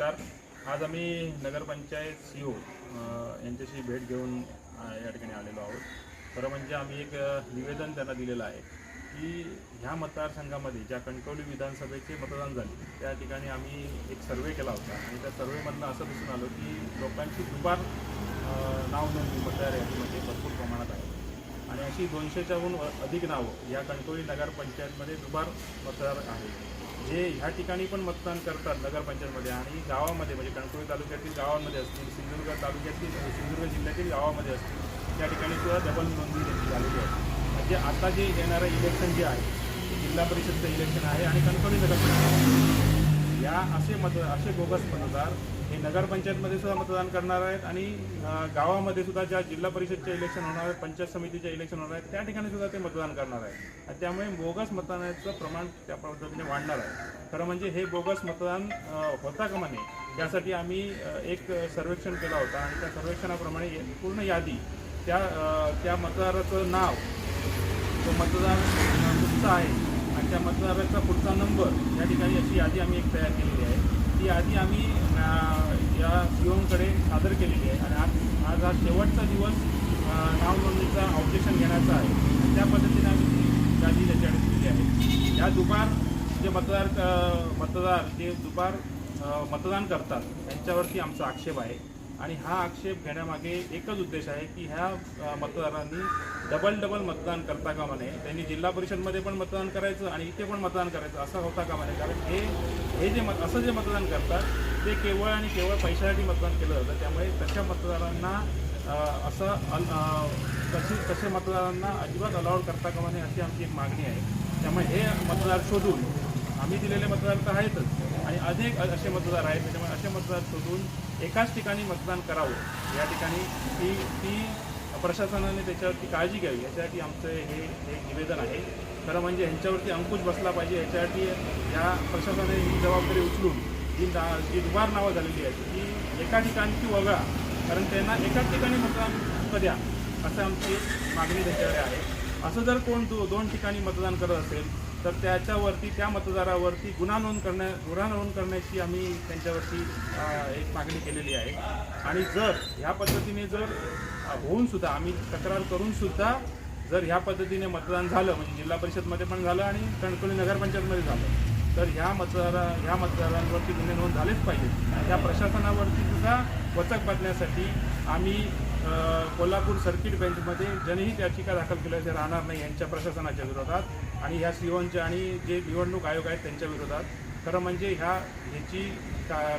नमस्कार. आज आम्ही नगरपंचायत सी ओ यांच्याशी भेट घेऊन या ठिकाणी आलेलो आहोत. खरं म्हणजे आम्ही एक निवेदन त्यांना दिलेलं आहे की ह्या मतदारसंघामध्ये ज्या कणकवली विधानसभेचे मतदान झाले त्या ठिकाणी आम्ही एक सर्वे केला होता. आणि त्या सर्वेमधनं असं दिसून आलं की लोकांची दुबार नाव नोंदणी मतदार यादीमध्ये भरपूर प्रमाणात आहे. आणि अशी दोनशेच्याहून अधिक नावं या कणकवली नगरपंचायतमध्ये दुबार मतदार आहेत. जे ह्या ठिकाणी पण मतदान करतात नगरपंचायतमध्ये आणि गावामध्ये म्हणजे कणकवली तालुक्यातील गावांमध्ये असतील सिंधुदुर्ग तालुक्यातील म्हणजे सिंधुदुर्ग जिल्ह्यातील गावामध्ये असतील त्या ठिकाणी सुद्धा डबल नोंदणी त्यांची झालेली आहे. म्हणजे आता जे येणारं इलेक्शन जे आहे जिल्हा परिषदचं इलेक्शन आहे आणि कणकवली नगरपंचायत या असे मत असे बोगस मतदार हे नगरपंचायतमध्ये सुद्धा मतदान करणार आहेत आणि गावामध्ये सुद्धा ज्या जिल्हा परिषदचे इलेक्शन होणार आहेत पंचायत समितीचे इलेक्शन होणार आहेत त्या ठिकाणी सुद्धा ते मतदान करणार आहेत. आणि त्यामुळे बोगस मतदानाचं प्रमाण त्या पद्धतीने वाढणार आहे. खरं म्हणजे हे बोगस मतदान होता का नये यासाठी आम्ही एक सर्वेक्षण केला होता आणि त्या सर्वेक्षणाप्रमाणे पूर्ण यादी त्या त्या मतदाराचं नाव तो मतदार कुठचा आहे आणि त्या मतदाराचा पुढचा नंबर या ठिकाणी अशी यादी आम्ही एक तयार केलेली आहे. ती यादी आम्ही या सीओकडे सादर केलेली आहे. आणि आज आज हा शेवटचा दिवस नाव नोंदणीचा ऑब्जेक्शन घेण्याचा आहे. त्या पद्धतीने आम्ही ती यादी त्याच्याकडे दिलेली आहे. या दुपार जे मतदार मतदार जे दुपार मतदान करतात त्यांच्यावरती आमचा आक्षेप आहे. आणि हा आक्षेप घेण्यामागे एकच उद्देश आहे की ह्या मतदारांनी डबल डबल मतदान करता कामा नये. त्यांनी जिल्हा परिषदमध्ये पण मतदान करायचं आणि इथे पण मतदान करायचं असं होता कामा नये. कारण हे हे जे मत असं जे मतदान करतात ते केवळ आणि केवळ पैशासाठी मतदान केलं जातं. त्यामुळे तशा मतदारांना असं अल- तशी तसे मतदारांना अजिबात अलाउड करता कामा नये अशी आमची एक मागणी आहे. त्यामुळे हे मतदार शोधून आम्ही दिलेले मतदार तर आहेतच. अनेक असे मतदार आहेत त्याच्यामुळे असे मतदार शोधून एकाच ठिकाणी मतदान करावं. या ठिकाणी ती ती प्रशासनाने त्याच्यावरती काळजी घ्यावी. याच्यासाठी आमचं हे एक निवेदन आहे. खरं म्हणजे ह्यांच्यावरती अंकुश बसला पाहिजे. याच्यासाठी या प्रशासनाने ही जबाबदारी उचलून जी ना जी दुबार नावं झालेली आहेत ती एका ठिकाणची वगळा. कारण त्यांना एकाच ठिकाणी मतदान द्या असं आमची मागणी त्याच्याकडे आहे. असं जर कोण दो दोन ठिकाणी मतदान करत असेल तर त्याच्यावरती त्या मतदारावरती गुन्हा नोंद करण्या गुन्हा नोंद करण्याची आम्ही त्यांच्यावरती एक मागणी केलेली आहे. आणि जर ह्या पद्धतीने जर होऊनसुद्धा होऊन सुद्धा आम्ही तक्रार करूनसुद्धा जर ह्या पद्धतीने मतदान झालं म्हणजे जिल्हा परिषदमध्ये पण झालं आणि कणकवली नगरपंचायतमध्ये झालं तर ह्या मतदारा ह्या मतदारांवरती गुन्हे नोंद झालेच पाहिजेत. त्या प्रशासनावरती सुद्धा वचक बांधण्यासाठी आम्ही कोल्हापूर सर्किट बेंचमध्ये जनहित याचिका दाखल केल्याचे राहणार नाही यांच्या प्रशासनाच्या विरोधात आणि ह्या सीओनच्या आणि जे निवडणूक आयोग आहेत त्यांच्या विरोधात. खरं म्हणजे ह्या ह्याची का